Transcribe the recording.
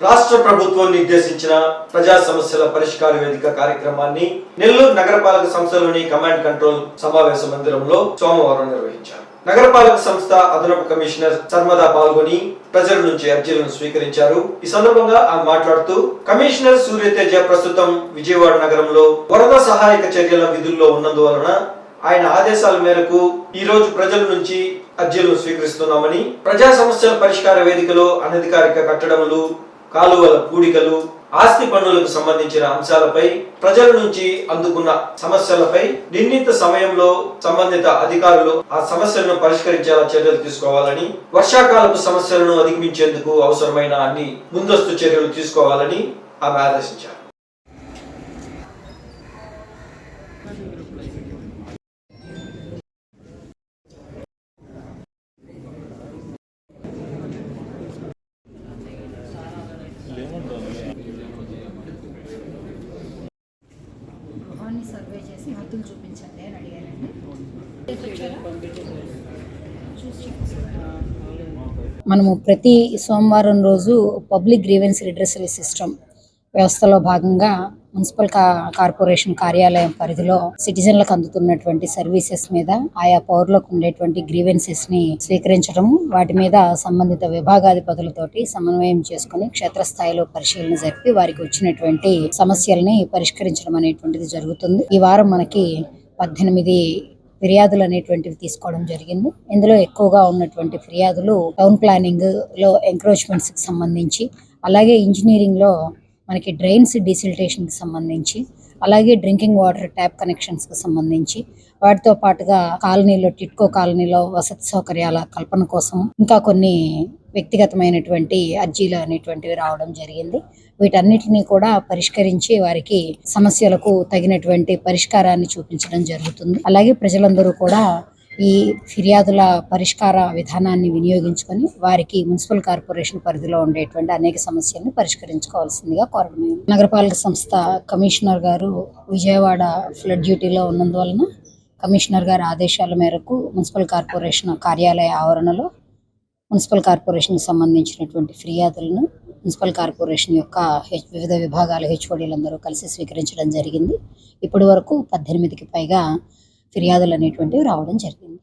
రాష్ట్ర ప్రభుత్వం నిర్దేశించిన ప్రజా సమస్యల పరిష్కార వేదిక కార్యక్రమాన్ని నెల్లూరు నగరపాలక సంస్థలోని కమాండ్ కంట్రోల్ సమావేశ మందిరంలో సోమవారం నిర్వహించారు. నగరపాలక సంస్థ అదనపు కమిషనర్ సర్మదా పాల్గొని ప్రజల నుంచి అర్జీలను స్వీకరించారు. ఈ సందర్భంగా ఆమె మాట్లాడుతూ కమిషనర్ సూర్యతేజ ప్రస్తుతం విజయవాడ నగరంలో వరద సహాయక చర్యల విధుల్లో ఉన్నందువలన ఆయన ఆదేశాల మేరకు ఈ రోజు ప్రజల నుంచి అర్జీలను స్వీకరిస్తున్నామని ప్రజా సమస్యల పరిష్కార వేదికలో అనధికారిక కట్టడములు కాలువల పూడికలు ఆస్తి పన్నులకు సంబంధించిన అంశాలపై ప్రజల నుంచి అందుకున్న సమస్యలపై నిర్ణీత సమయంలో సంబంధిత అధికారులు ఆ సమస్యలను పరిష్కరించేలా చర్యలు తీసుకోవాలని వర్షాకాలపు సమస్యలను అధిగమించేందుకు అవసరమైన అన్ని ముందస్తు చర్యలు తీసుకోవాలని ఆమె ఆదేశించారు. గుర్తులు చూపించండి అని అడిగారండి. మనము ప్రతి సోమవారం రోజు పబ్లిక్ గ్రీవెన్స్ రిడ్రెసల్ సిస్టమ్ వ్యవస్థలో భాగంగా మున్సిపల్ కార్పొరేషన్ కార్యాలయం పరిధిలో సిటిజన్లకు అందుతున్నటువంటి సర్వీసెస్ మీద ఆయా పౌరులకు ఉండేటువంటి గ్రీవెన్సెస్ని స్వీకరించడం వాటి మీద సంబంధిత విభాగాధిపతులతోటి సమన్వయం చేసుకుని క్షేత్రస్థాయిలో పరిశీలన జరిపి వారికి వచ్చినటువంటి సమస్యల్ని పరిష్కరించడం అనేటువంటిది జరుగుతుంది. ఈ వారం మనకి పద్దెనిమిది ఫిర్యాదులు అనేటువంటివి తీసుకోవడం జరిగింది. ఇందులో ఎక్కువగా ఉన్నటువంటి ఫిర్యాదులు టౌన్ ప్లానింగ్లో ఎంక్రోచ్మెంట్స్కి సంబంధించి అలాగే ఇంజనీరింగ్లో మనకి డ్రైన్స్ డిసిల్టేషన్కి సంబంధించి అలాగే డ్రింకింగ్ వాటర్ ట్యాప్ కనెక్షన్స్కి సంబంధించి వాటితో పాటుగా కాలనీలో టిట్కో కాలనీలో వసతి సౌకర్యాల కల్పన కోసం ఇంకా కొన్ని వ్యక్తిగతమైనటువంటి అర్జీలు అనేటువంటివి రావడం జరిగింది. వీటన్నిటిని కూడా పరిష్కరించి వారికి సమస్యలకు తగినటువంటి పరిష్కారాన్ని చూపించడం జరుగుతుంది. అలాగే ప్రజలందరూ కూడా ఈ ఫిర్యాదుల పరిష్కార విధానాన్ని వినియోగించుకొని వారికి మున్సిపల్ కార్పొరేషన్ పరిధిలో ఉండేటువంటి అనేక సమస్యలను పరిష్కరించుకోవాల్సిందిగా కోరడమైంది. నగరపాలక సంస్థ కమిషనర్ గారు విజయవాడ ఫ్లడ్ డ్యూటీలో ఉన్నందువలన కమిషనర్ గారి ఆదేశాల మేరకు మున్సిపల్ కార్పొరేషన్ కార్యాలయ ఆవరణలో మున్సిపల్ కార్పొరేషన్కి సంబంధించినటువంటి ఫిర్యాదులను మున్సిపల్ కార్పొరేషన్ యొక్క హెచ్ వివిధ విభాగాల హెచ్ఓడీలందరూ కలిసి స్వీకరించడం జరిగింది. ఇప్పటి వరకు పద్దెనిమిదికి పైగా ఫిర్యాదులు అనేటువంటివి రావడం జరిగింది.